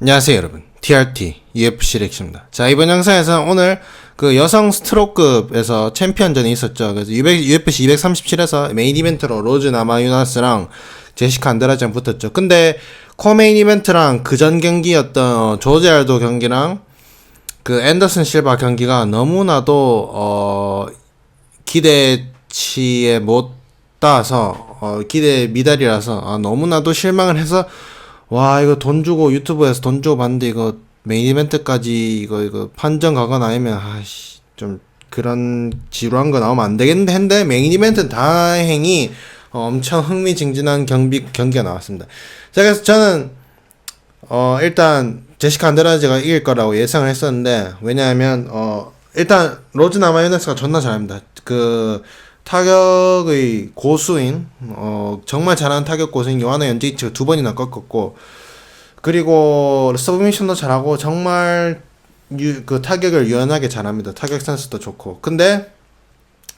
안녕하세요 여러분. TRT UFC 렉스입니다. 자 이번 영상에서 오늘 그 여성 스트로크급에서 챔피언전이 있었죠. 그래서 UFC 237에서 메인 이벤트로 로즈 나마유나스랑 제시카 안드라장 붙었죠. 근데 코메인 이벤트랑 그 전 경기였던 조지 알도 경기랑 그 앤더슨 실바 경기가 너무나도 어 기대치에 못 따서 어 기대 미달이라서 아, 너무나도 실망을 해서 와 이거 돈 주고 유튜브에서 돈 주고 봤는데 이거 메인 이벤트까지 이거 이거 판정 가거나 아니면 아씨 좀 그런 지루한 거 나오면 안 되겠는데 했는데 메인 이벤트는 다행히 어, 엄청 흥미진진한 경비 경기가 나왔습니다. 자 그래서 저는 어 일단 제시카 안드라즈가 이길 거라고 예상을 했었는데 왜냐하면 어 일단 로즈 나마요네스가 존나 잘합니다. 그 타격의 고수인 어 정말 잘하는 타격 고수인 요하나 연지이치가 두 번이나 꺾었고 그리고 서브미션도 잘하고 정말 유, 그 타격을 유연하게 잘합니다. 타격 센스도 좋고 근데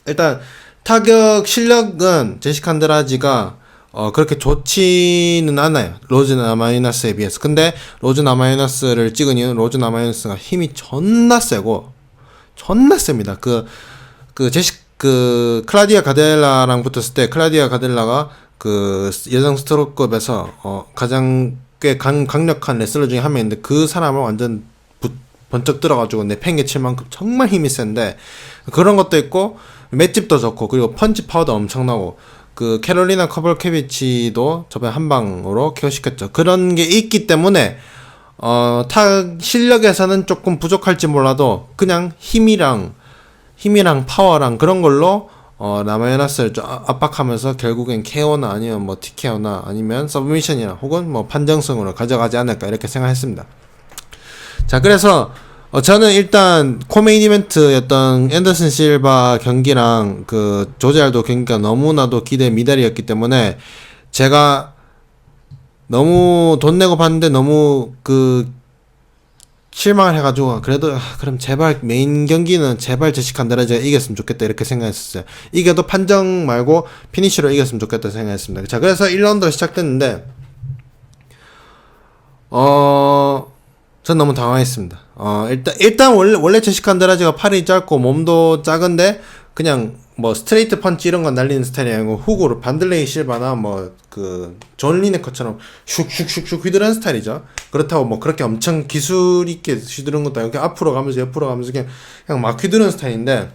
일단 타격 실력은 제시카 안드라지가 어 그렇게 좋지는 않아요. 로즈 나마이너스에 비해서. 근데 로즈 나마이너스를 찍은 이유는 로즈 나마이너스가 힘이 존나 세고 존나 셉니다. 그 그 제시 그 클라디아 가델라랑 붙었을 때 클라디아 가델라가 그 여성 스트로크급에서 어 가장 꽤 강, 강력한 레슬러 중에 한 명인데 그 사람을 완전 부, 번쩍 들어가지고 내팽개 칠 만큼 정말 힘이 센데 그런 것도 있고 맷집도 좋고 그리고 펀치 파워도 엄청나고 그 캐롤리나 커벌케비치도 저번에 한 방으로 케어시켰죠. 그런 게 있기 때문에 어, 타 실력에서는 조금 부족할지 몰라도 그냥 힘이랑 힘이랑 파워랑 그런 걸로 어, 아- 압박하면서 결국엔 KO나 아니면 뭐 TKO나 아니면 서브미션이나 혹은 뭐 판정승으로 가져가지 않을까 이렇게 생각했습니다. 자, 그래서 어, 저는 일단 코메인 이벤트였던 앤더슨 실바 경기랑 그 조제알도 경기가 너무나도 기대 미달이었기 때문에 제가 너무 돈 내고 봤는데 너무 그 실망을 해가지고 그래도 아, 그럼 제발 메인 경기는 제발 제시카 안드라즈가 이겼으면 좋겠다 이렇게 생각했었어요. 이겨도 판정 말고 피니쉬로 이겼으면 좋겠다 생각했습니다. 자 그래서 1라운드가 시작됐는데 어. 전 너무 당황했습니다. 어, 일단, 일단 원래, 원래 제시카 안드라즈가 팔이 짧고 몸도 작은데, 그냥 뭐 스트레이트 펀치 이런 건 날리는 스타일이 아니고 훅으로 반들레이 실바나 뭐 그 존 리네커처럼 슉슉슉슉 휘두르는 스타일이죠. 그렇다고 뭐 그렇게 엄청 기술 있게 휘두르는 것도 아니고 앞으로 가면서 옆으로 가면서 그냥 그냥 막 휘두르는 스타일인데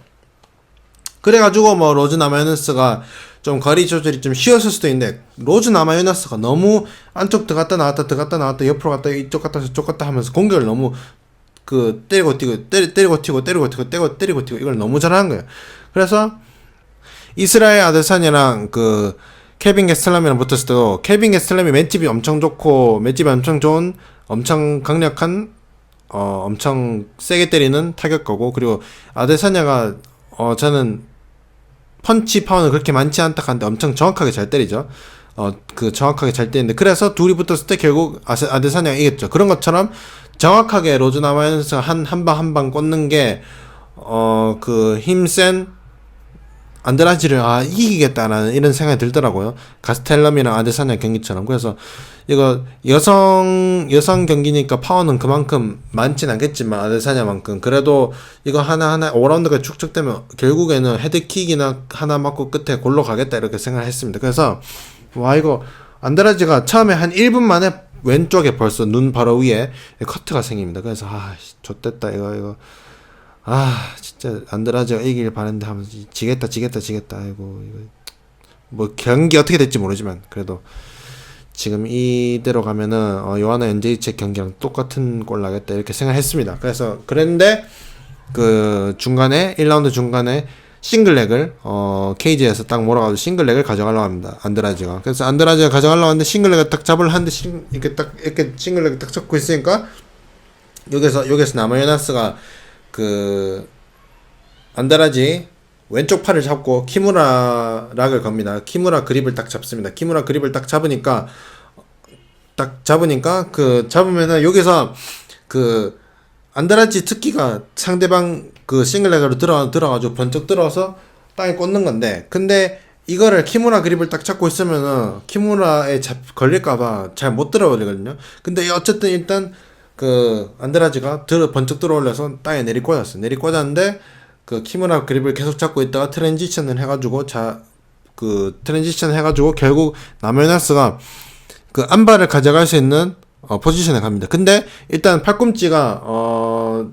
그래가지고 뭐 로즈 나마요네스가 좀 거리 조절이 좀 쉬웠을 수도 있는데 로즈 나마요네스가 너무 안쪽 들어갔다 나왔다 들어갔다 나왔다 옆으로 갔다 이쪽 갔다 저쪽 갔다 하면서 공격을 너무 그 때리고 뛰고 때리, 때리고 튀고 때리고 튀고 때리고 튀고 이걸 너무 잘하는 거예요. 그래서 이스라엘 아데산이랑 그 케빈 게스틀람이랑 붙었을 때도 케빈 게스틀람이 맷집이 엄청 좋고 맷집이 엄청 좋은 엄청 강력한 어 엄청 세게 때리는 타격거고 그리고 아데사냐가 어 저는 펀치 파워는 그렇게 많지 않다 한데 엄청 정확하게 잘 때리죠. 어 그 정확하게 잘 때리는데 그래서 둘이 붙었을 때 결국 아세, 아데사냐가 이겼죠. 그런 것처럼 정확하게 로즈 나마연스가 한한 방 한 방 꽂는 게 어 그 힘센 안드라지를 아 이기겠다라는 이런 생각이 들더라고요. 가스텔럼이랑 아데사냐 경기처럼 그래서 이거 여성 여성 경기니까 파워는 그만큼 많진 않겠지만 아데사냐만큼 그래도 이거 하나 하나 5라운드가 축적되면 결국에는 헤드킥이나 하나 맞고 끝에 골로 가겠다 이렇게 생각했습니다. 그래서 와 이거 안드라지가 처음에 한 1분 만에 왼쪽에 벌써 눈 바로 위에 커트가 생깁니다. 그래서 아 좋됐다 이거 이거 아 진짜 안드라즈가 이길 바랬는데 하면서 지겠다 지겠다 지겠다 아이고 이거 뭐 경기 어떻게 될지 모르지만 그래도 지금 이대로 가면은 어, 요하나 엔제이체 경기랑 똑같은 꼴 나겠다 이렇게 생각했습니다. 그래서 그랬는데 그 중간에 1라운드 중간에 싱글렉을 어 케이지에서 딱 몰아가지고 싱글렉을 가져가려고 합니다. 안드라즈가. 그래서 안드라즈가 가져가려고 하는데 싱글렉을 딱 잡으려 하는데 싱, 이렇게 딱 이렇게 싱글렉을 딱 잡고 있으니까 여기서 여기서 나마요나스가 그 안다라지 왼쪽 팔을 잡고 키무라 락을 겁니다. 키무라 그립을 딱 잡습니다. 키무라 그립을 딱 잡으니까 딱 잡으니까 그 잡으면은 여기서 그 안다라지 특기가 상대방 그 싱글레그로 들어 들어가지고 번쩍 들어서 땅에 꽂는 건데 근데 이거를 키무라 그립을 딱 잡고 있으면은 키무라에 잡 걸릴까봐 잘 못 들어버리거든요. 근데 어쨌든 일단 그 안드라지가 들 번쩍 들어올려서 땅에 내리 꽂았어. 내리 꽂았는데 그 키무라 그립을 계속 잡고 있다가 트랜지션을 해가지고 자 그 트랜지션 해가지고 결국 나메나스가 그 안발을 가져갈 수 있는 어, 포지션에 갑니다. 근데 일단 팔꿈치가 어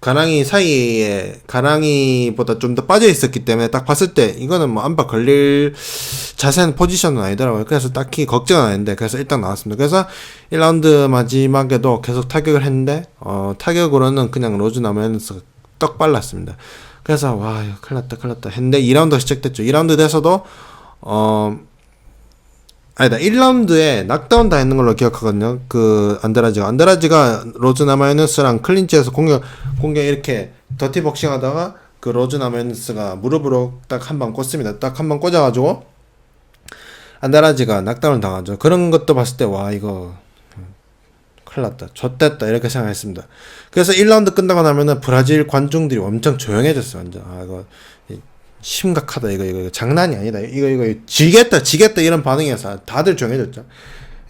가랑이 사이에 가랑이보다 좀 더 빠져 있었기 때문에 딱 봤을 때 이거는 뭐 안발 걸릴 자세한 포지션은 아니더라고요. 그래서 딱히 걱정은 아닌데 그래서 일단 나왔습니다. 그래서 1라운드 마지막에도 계속 타격을 했는데 어 타격으로는 그냥 로즈 나면서 떡 빨랐습니다. 그래서 와 이거 큰일 났다 큰일 났다 했는데 2라운드 시작됐죠. 2라운드 돼서도 어 아니다 1라운드에 낙다운 다 했는 걸로 기억하거든요. 그 안드라지가. 안드라지가 로즈 나마이너스랑 클린치에서 공격 공격 이렇게 더티 복싱 하다가 그 로즈 나마이너스가 무릎으로 딱 한 방 꽂습니다. 딱 한 방 꽂아가지고 안드라지가 낙다운 당하죠. 그런 것도 봤을 때 와 이거 큰일 났다. 좆됐다. 이렇게 생각했습니다. 그래서 1라운드 끝나고 나면은 브라질 관중들이 엄청 조용해졌어요 완전. 아 이거 이- 심각하다. 이거 이거, 이거 장난이 아니다. 이거 이거 지겠다 지겠다 이런 반응이어서 다들 조용해졌죠.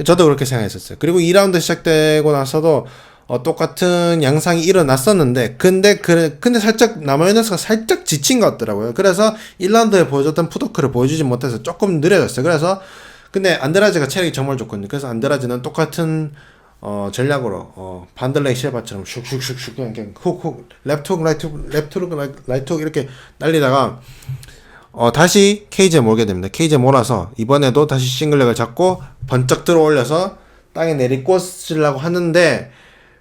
저도 그렇게 생각했었어요. 그리고 2라운드 시작되고 나서도 어, 똑같은 양상이 일어났었는데 근데 그 근데 살짝 나마요네스가 살짝 지친 것 같더라고요. 그래서 1라운드에 보여줬던 푸도크를 보여주지 못해서 조금 느려졌어요. 그래서 근데 안드라지가 체력이 정말 좋거든요. 그래서 안드라지는 똑같은 어 전략으로 어 반들레이 실바처럼 슉슉슉슉 그냥, 그냥 훅훅 랩툭 라이툭 랩툭 라이툭 이렇게 날리다가 어 다시 케이지에 몰게 됩니다. 케이지에 몰아서 이번에도 다시 싱글렉을 잡고 번쩍 들어 올려서 땅에 내리꽂으려고 하는데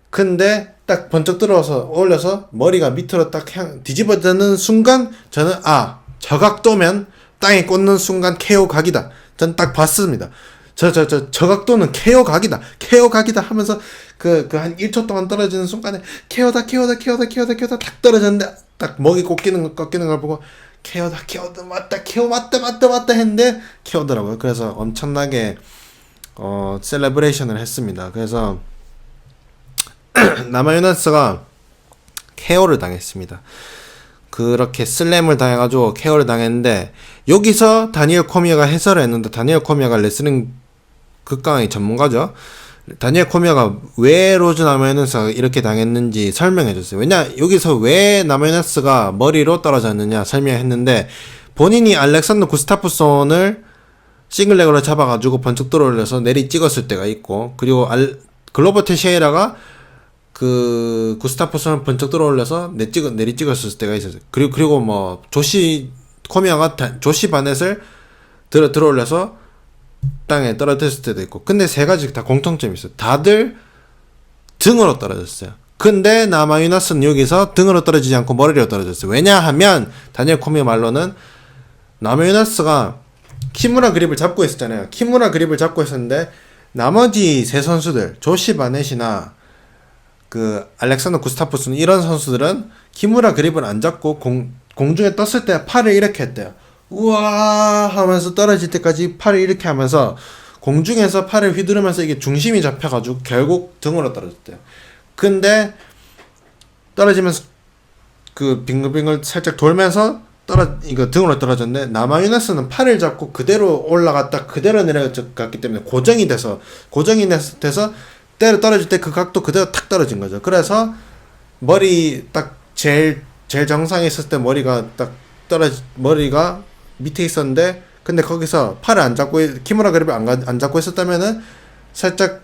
근데 딱 번쩍 들어서 올려서 머리가 밑으로 딱 향, 뒤집어지는 순간 저는 아 저각도면 땅에 꽂는 순간 KO 각이다. 전 딱 봤습니다. 저 저 저 저각도는 KO 각이다. KO 각이다 하면서 그 그 한 1초 동안 떨어지는 순간에 KO다 KO다 KO다 KO다 KO다 딱 떨어졌는데 딱 먹이 꺾이는 거 꺾이는 걸 보고 KO다 KO다 맞다 KO 맞다 맞다 맞다 했는데 KO더라고요. 그래서 엄청나게 어 셀레브레이션을 했습니다. 그래서 나마유나스가 KO를 당했습니다. 그렇게 슬램을 당해가지고 KO를 당했는데 여기서 다니엘 코미아가 해설을 했는데 다니엘 코미아가 레슬링 극강의 전문가죠. 다니엘 코미아가 왜 로즈 나마유나스가 이렇게 당했는지 설명해 줬어요. 왜냐 여기서 왜 나마유나스가 머리로 떨어졌느냐 설명했는데 본인이 알렉산더 구스타프손을 싱글렉으로 잡아가지고 번쩍 들어올려서 내리 찍었을 때가 있고 그리고 알 글로버 테시에라가 그 구스타프슨을 번쩍 들어올려서 내 찍어 내리 찍었을 때가 있었어요. 그리고 그리고 뭐 조시 코미아가 다- 조시 바넷을 들어 들어올려서 땅에 떨어졌을 때도 있고. 근데 세 가지 다 공통점이 있어요. 다들 등으로 떨어졌어요. 근데 나마유나스는 여기서 등으로 떨어지지 않고 머리로 떨어졌어요. 왜냐하면 다니엘 코미아 말로는 나마유나스가 키무라 그립을 잡고 있었잖아요. 키무라 그립을 잡고 있었는데 나머지 세 선수들 조시 바넷이나 그 알렉산더 구스타프스는 이런 선수들은 키무라 그립을 안 잡고 공, 공중에 떴을 때 팔을 이렇게 했대요. 우와 하면서 떨어질 때까지 팔을 이렇게 하면서 공중에서 팔을 휘두르면서 이게 중심이 잡혀가지고 결국 등으로 떨어졌대요. 근데 떨어지면서 그 빙글빙글 살짝 돌면서 떨어 이거 등으로 떨어졌는데 나마유나스는 팔을 잡고 그대로 올라갔다 그대로 내려갔기 때문에 고정이 돼서 고정이 돼서- 때려 떨어질 때 그 각도 그대로 탁 떨어진 거죠. 그래서 머리 딱 제일 제일 정상에 있었을 때 머리가 딱 떨어 머리가 밑에 있었는데 근데 거기서 팔을 안 잡고 있- 키무라 그립을 안, 가- 안 잡고 있었다면은 살짝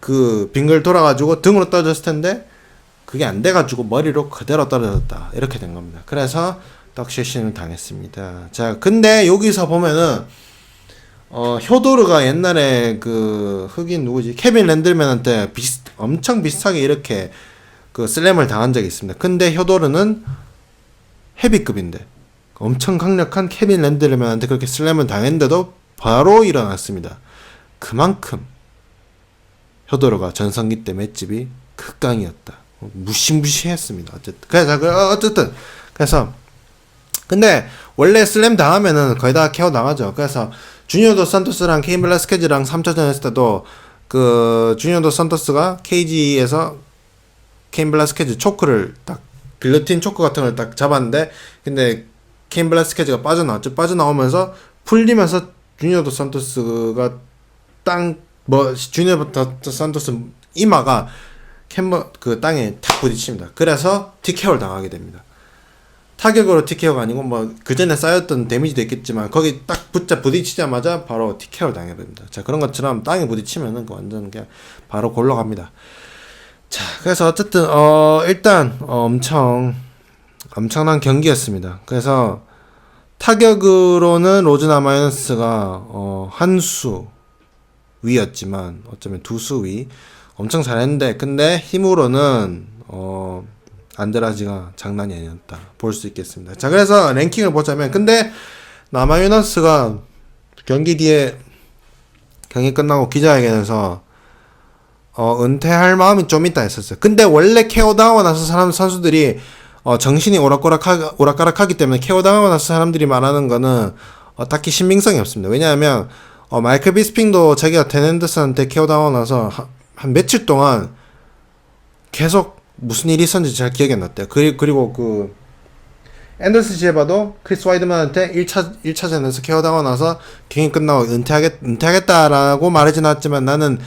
그 빙글 돌아가지고 등으로 떨어졌을 텐데 그게 안 돼가지고 머리로 그대로 떨어졌다 이렇게 된 겁니다. 그래서 떡쉐신을 당했습니다. 자 근데 여기서 보면은 어 효도르가 옛날에 그 흑인 누구지 케빈 랜들맨한테 비슷 엄청 비슷하게 이렇게 그 슬램을 당한 적이 있습니다. 근데 효도르는 헤비급인데 엄청 강력한 케빈 랜들맨한테 그렇게 슬램을 당했는데도 바로 일어났습니다. 그만큼 효도르가 전성기 때 맷집이 극강이었다. 무시무시했습니다. 어쨌든 그래서 그- 어, 어쨌든 그래서 근데 원래 슬램 당하면은 거의 다 케어 당하죠. 그래서 주니어 도 산토스랑 케인 블라 스케즈랑 3차전 했을 때도 그 주니어 도 산토스가 케이지에서 케인 블라 스케즈 초크를 딱 빌로틴 초크 같은 걸 딱 잡았는데 근데 케인 블라스케즈가 빠져나왔죠. 빠져나오면서 풀리면서 주니어 도 산토스가 땅 뭐 주니어 도 산토스 이마가 캔버 그 땅에 탁 부딪힙니다. 그래서 TKO를 당하게 됩니다. 타격으로 TKO가 아니고 뭐 그 전에 쌓였던 데미지도 있겠지만 거기 딱 붙자 부딪히자마자 바로 TKO를 당하게 됩니다. 자 그런 것처럼 땅에 부딪히면은 그 완전 그냥 바로 골로 갑니다. 자 그래서 어쨌든 어 일단 어, 엄청 엄청난 경기였습니다. 그래서 타격으로는 로즈 나마이너스가 어, 한 수 위였지만 어쩌면 두 수 위. 엄청 잘했는데 근데 힘으로는 어 안드라지가 장난이 아니었다 볼 수 있겠습니다. 자 그래서 랭킹을 보자면 근데 나마유너스가 경기 뒤에 경기 끝나고 기자회견에서 어 은퇴할 마음이 좀 있다 했었어요. 근데 원래 케어 당하고 나서 사람 선수들이 어 정신이 오락가락하, 오락가락하기 때문에 케어 당하고 나서 사람들이 말하는 거는 어 딱히 신빙성이 없습니다. 왜냐하면 어 마이클 비스핑도 자기가 테넨더스한테 케어 당하고 나서 한, 한 며칠 동안 계속 무슨 일이 있었는지 잘 기억이 안 났대요. 그리, 그리고 그, 앤더스 제바도 크리스 와이드만한테 1차, 1차전에서 케어당하고 나서 경기 끝나고 은퇴하겠, 은퇴하겠다라고 말하진 않았지만 나는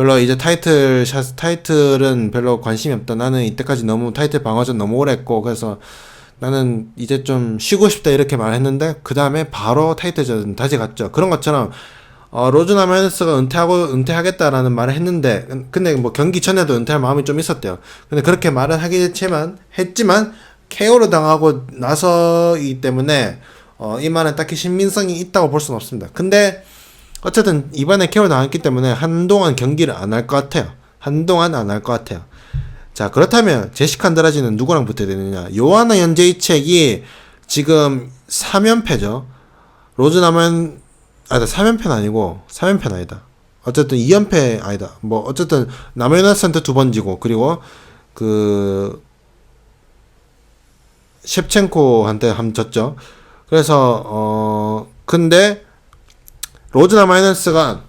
별로 이제 타이틀 샷, 타이틀은 별로 관심이 없다. 나는 이때까지 너무 타이틀 방어전 너무 오래 했고, 그래서 나는 이제 좀 쉬고 싶다 이렇게 말했는데, 그 다음에 바로 타이틀전 다시 갔죠. 그런 것처럼, 어, 로즈 나메스가 은퇴하고, 은퇴하겠다라는 말을 했는데, 근데 뭐 경기 전에도 은퇴할 마음이 좀 있었대요. 근데 그렇게 말은 하겠지만, 했지만, KO를 당하고 나서이기 때문에, 어, 이 말은 딱히 신빙성이 있다고 볼 수는 없습니다. 근데, 어쨌든, 이번에 KO를 당했기 때문에 한동안 경기를 안 할 것 같아요. 한동안 안 할 것 같아요. 자, 그렇다면, 제시카 안드라지는 누구랑 붙어야 되느냐. 요하나 연제이책이 지금 3연패죠. 로즈 나면, 아니다 3연패는 아니고 3연패는 아니다. 어쨌든 2연패 아니다. 뭐 어쨌든 나메나스한테 두 번 지고 그리고 그 셰프첸코한테 한번 졌죠. 그래서 어 근데 로즈나 마이너스가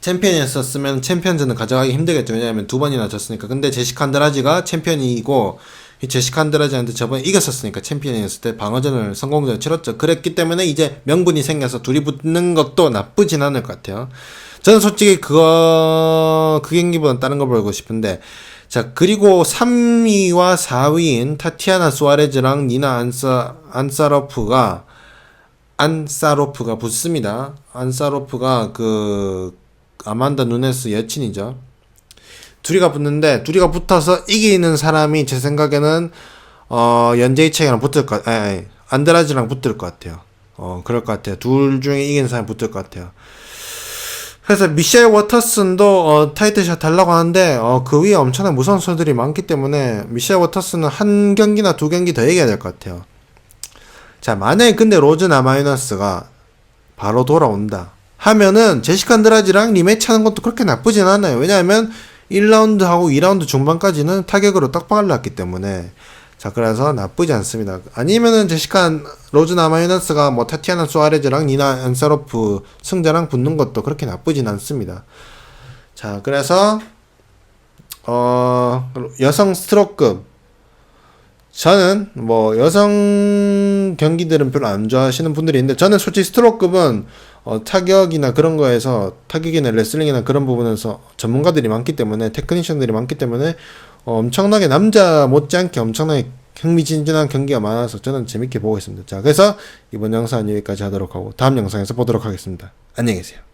챔피언이었었으면 챔피언전을 가져가기 힘들겠죠. 왜냐하면 두 번이나 졌으니까. 근데 제시카 안드라지가 챔피언이고 이 제시카 안드라지한테 저번에 이겼었으니까 챔피언이었을 때 방어전을 성공적으로 치렀죠. 그랬기 때문에 이제 명분이 생겨서 둘이 붙는 것도 나쁘진 않을 것 같아요. 저는 솔직히 그거 그 경기보다는 다른 거 보고 싶은데 자 그리고 3위와 4위인 타티아나 수아레즈랑 니나 안사 안사로프가 안사로프가 붙습니다. 안사로프가 그 아만다 누네스 여친이죠. 둘이가 붙는데 둘이가 붙어서 이기는 사람이 제 생각에는 어 연제이책이랑 붙을 것, 아니, 아니 안드라지랑 붙을 것 같아요. 어 그럴 것 같아요. 둘 중에 이기는 사람이 붙을 것 같아요. 그래서 미셸 워터슨도 어, 타이틀샷 달라고 하는데 어, 그 위에 엄청난 무서운 선수들이 많기 때문에 미셸 워터슨은 한 경기나 두 경기 더 이겨야 될 것 같아요. 자 만약에 근데 로즈 나 마이너스가 바로 돌아온다 하면은 제시카 안드라지랑 리매치 하는 것도 그렇게 나쁘진 않아요. 왜냐하면 1라운드하고 2라운드 중반까지는 타격으로 딱 발랐기 때문에 자 그래서 나쁘지 않습니다. 아니면은 제시카 로즈 나 마이너스가 뭐 타티아나 수아레즈랑 니나 안사로프 승자랑 붙는 것도 그렇게 나쁘진 않습니다. 자 그래서 어 여성 스트로급 저는 뭐 여성 경기들은 별로 안 좋아하시는 분들이 있는데 저는 솔직히 스트로급은 어, 타격이나 그런 거에서 타격이나 레슬링이나 그런 부분에서 전문가들이 많기 때문에 테크니션들이 많기 때문에 어, 엄청나게 남자 못지않게 엄청나게 흥미진진한 경기가 많아서 저는 재밌게 보고 있습니다. 자, 그래서 이번 영상은 여기까지 하도록 하고 다음 영상에서 보도록 하겠습니다. 안녕히 계세요.